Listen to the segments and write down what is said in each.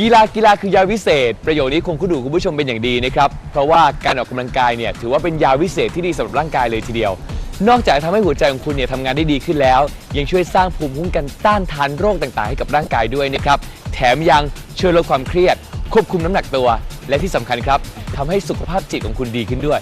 กีฬากีฬาคือยาวิเศษ ประโยชน์นี้คงคุ้นหูคุณผู้ชมเป็นอย่างดีนะครับ เพราะว่าการออกกำลังกายเนี่ยถือว่าเป็นยาวิเศษที่ดีสำหรับร่างกายเลยทีเดียว นอกจากทำให้หัวใจของคุณเนี่ยทำงานได้ดีขึ้นแล้ว ยังช่วยสร้างภูมิคุ้มกันต้านทานโรคต่างๆ ให้กับร่างกายด้วยนะครับแถมยังช่วยลดความเครียด ควบคุมน้ำหนักตัว และที่สำคัญครับทำให้สุขภาพจิตของคุณดีขึ้นด้วย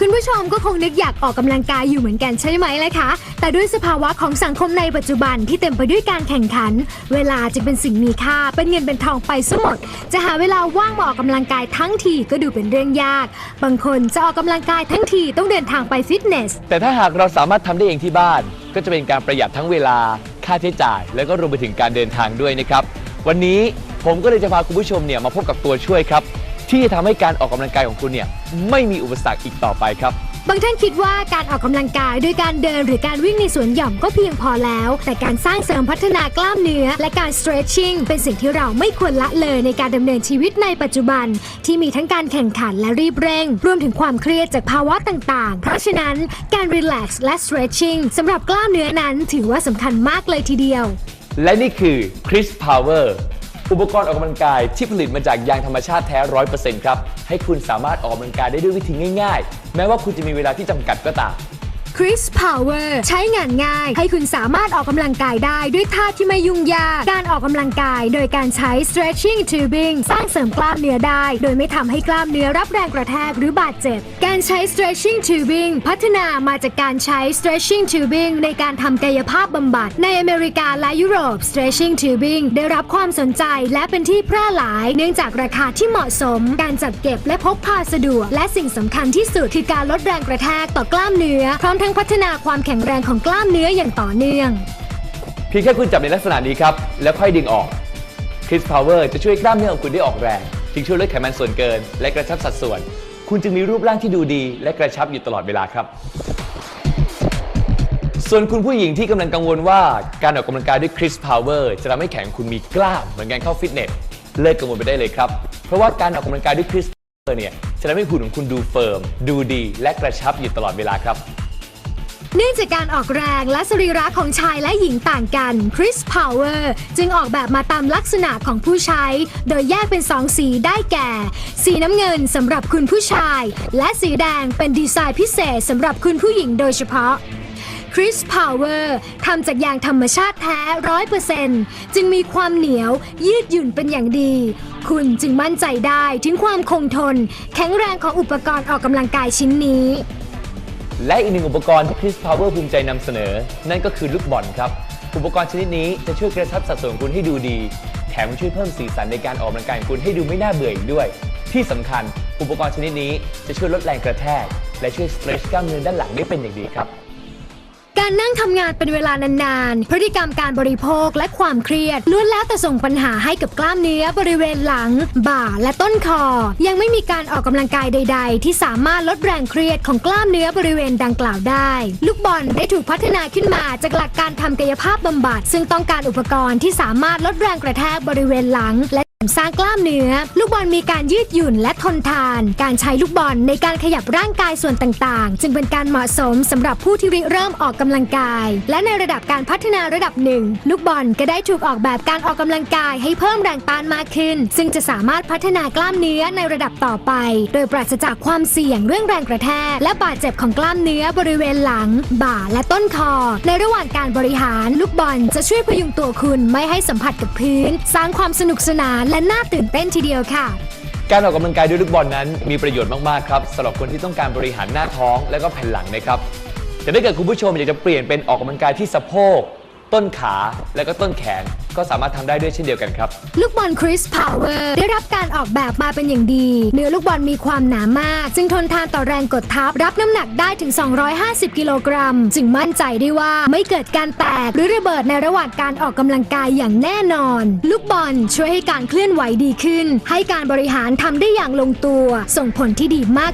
คุณผู้ชมก็คงนึกอยากออกกำลังกายอยู่เหมือนกันใช่ไหมล่ะคะ แต่ด้วยสภาวะของสังคมในปัจจุบันที่เต็มไปด้วยการแข่งขัน เวลาจึงเป็นสิ่งมีค่า เป็นเงินเป็นทองไปซะหมด จะหาเวลาว่างมาออกกำลังกายทั้งทีก็ดูเป็นเรื่องยาก บางคนจะออกกำลังกายทั้งทีต้องเดินทางไปฟิตเนส แต่ถ้าหากเราสามารถทำได้เองที่บ้าน ก็จะเป็นการประหยัดทั้งเวลาค่าใช้จ่าย แล้วก็รวมไปถึงการเดินทางด้วยนะครับ วันนี้ผมก็เลยจะพาคุณผู้ชมเนี่ยมาพบกับตัวช่วยครับ ที่จะทำให้การออกกำลังกายของคุณเนี่ยไม่มีอุปสรรคอีกต่อไปครับ บางท่านคิดว่าการออกกำลังกายด้วยการเดินหรือการวิ่งในสวนหย่อมก็เพียงพอแล้ว แต่การสร้างเสริมพัฒนากล้ามเนื้อ และการ stretching เป็นสิ่งที่เราไม่ควรละเลยในการดำเนินชีวิตในปัจจุบัน ที่มีทั้งการแข่งขันและรีบเร่ง รวมถึงความเครียดจากภาวะต่างๆ เพราะฉะนั้นการ relax และ stretching สำหรับกล้ามเนื้อนั้นถือว่าสำคัญมากเลยทีเดียว และนี่คือ Chris Power อุปกรณ์ออกกำลังกายที่ผลิตมาจากยางธรรมชาติแท้ 100%ครับ ให้คุณสามารถออกกำลังกายได้ด้วยวิธีง่าย ๆ แม้ว่าคุณจะมีเวลาที่จำกัดก็ตาม Chris Power ใช้งานง่าย ให้คุณสามารถออกกำลังกายได้ด้วยท่าที่ไม่ยุ่งยาก การออกกำลังกายโดยการใช้ stretching tubing สร้างเสริมกล้ามเนื้อได้ โดยไม่ทำให้กล้ามเนื้อรับแรงกระแทกหรือบาดเจ็บ การใช้ stretching tubing พัฒนามาจากการใช้ stretching tubing ในการทำกายภาพบำบัด ในอเมริกาและยุโรป stretching tubing ได้รับความสนใจและเป็นที่แพร่หลาย เนื่องจากราคาที่เหมาะสม การจัดเก็บและพกพาสะดวก และสิ่งสำคัญที่สุดคือการลดแรงกระแทกต่อกล้ามเนื้อ พร้อมทั้งพัฒนาความแข็งแรงของกล้ามเนื้ออย่างต่อเนื่อง เพียงแค่คุณจับในลักษณะนี้ครับ แล้วค่อยดึงออก Chris Power จะช่วยกล้ามเนื้อของคุณได้ออกแรงจึงช่วยลดไขมันส่วนเกิน และกระชับสัดส่วน คุณจึงมีรูปร่างที่ดูดี และกระชับอยู่ตลอดเวลาครับ ส่วนคุณผู้หญิงที่กำลังกังวลว่าการออกกำลังกายด้วย Chris Power จะทำให้แขนคุณมีกล้ามเหมือนการเข้าฟิตเนสเลิกกังวลไปได้เลยครับ เพราะว่าการออกกำลังกายด้วย Chris Power เนี่ยจะทำให้หุ่นของคุณดูเฟิร์ม ดูดี และกระชับอยู่ตลอดเวลาครับ เนื่องจากการออกแรงและสรีระของชายและหญิงต่างกัน Chris Power จึงออกแบบมาตามลักษณะของผู้ใช้ โดยแยกเป็น 2 สีได้แก่ สีน้ำเงินสำหรับคุณผู้ชาย และสีแดงเป็นดีไซน์พิเศษสำหรับคุณผู้หญิงโดยเฉพาะ Chris Power ทำจากยางธรรมชาติแท้100%จึงมีความเหนียวยืดหยุ่นเป็นอย่างดี คุณจึงมั่นใจได้ถึงความคงทน แข็งแรงของอุปกรณ์ออกกำลังกายชิ้นนี้ และอีกหนึ่งอุปกรณ์ที่ Chris Power ภูมิใจนำเสนอ นั่นก็คือลูกบอลครับ อุปกรณ์ชนิดนี้จะช่วยกระชับสัดส่วนคุณให้ดูดี แถมช่วยเพิ่มสีสันในการออกกำลังกายของคุณให้ดูไม่น่าเบื่ออีกด้วย ที่สำคัญ อุปกรณ์ชนิดนี้จะช่วยลดแรงกระแทก และช่วย stretch กล้ามเนื้อด้านหลังได้เป็นอย่างดีครับ การนั่งทำงานเป็นเวลานานๆ พฤติกรรมการบริโภคและความเครียดล้วนแล้วแต่ส่งปัญหาให้กับกล้ามเนื้อบริเวณหลัง บ่าและต้นคอ ยังไม่มีการออกกำลังกายใด ๆ ที่สามารถลดแรงเครียดของกล้ามเนื้อบริเวณดังกล่าวได้ ลูกบอลได้ถูกพัฒนาขึ้นมาจากหลักการทำกายภาพบำบัด ซึ่งต้องการอุปกรณ์ที่สามารถลดแรงกระแทกบริเวณหลัง และ สร้างกล้ามเนื้อ ลูกบอลมีการยืดหยุ่นและทนทาน การใช้ลูกบอลในการขยับร่างกายส่วนต่างๆ จึงเป็นการเหมาะสมสำหรับผู้ที่ริเริ่มออกกำลังกาย และในระดับการพัฒนาระดับหนึ่งลูกบอลก็ได้ถูกออกแบบการออกกำลังกายให้เพิ่มแรงต้านมากขึ้น ซึ่งจะสามารถพัฒนากล้ามเนื้อในระดับต่อไป โดยปราศจากความเสี่ยงเรื่องแรงกระแทกและบาดเจ็บของกล้ามเนื้อบริเวณหลัง บ่าและต้นคอ ในระหว่างการบริหารลูกบอลจะช่วยพยุงตัวคุณไม่ให้สัมผัสกับพื้น สร้างความสนุกสนานและน่าตื่นเต้นทีเดียวค่ะ การออกกำลังกายด้วยลูกบอลนั้น มีประโยชน์มากๆครับสำหรับคนที่ต้องการบริหารหน้าท้องและก็แผ่นหลังนะครับแต่ถ้าเกิดคุณผู้ชมอยากจะเปลี่ยนเป็นออกกำลังกายที่สะโพก ต้นขาและก็ต้นแขนก็สามารถทำได้ด้วยเช่นเดียวกันครับ ลูกบอลคริสพาวเวอร์ได้รับการออกแบบมาเป็นอย่างดี เนื้อลูกบอลมีความหนามาก จึงทนทานต่อแรงกดทับ รับน้ำหนักได้ถึง 250 กิโลกรัม จึงมั่นใจได้ว่าไม่เกิดการแตกหรือระเบิดในระหว่างการออกกำลังกายอย่างแน่นอน ลูกบอลช่วยให้การเคลื่อนไหวดีขึ้น ให้การบริหารทำได้อย่างลงตัว ส่งผลที่ดีมาก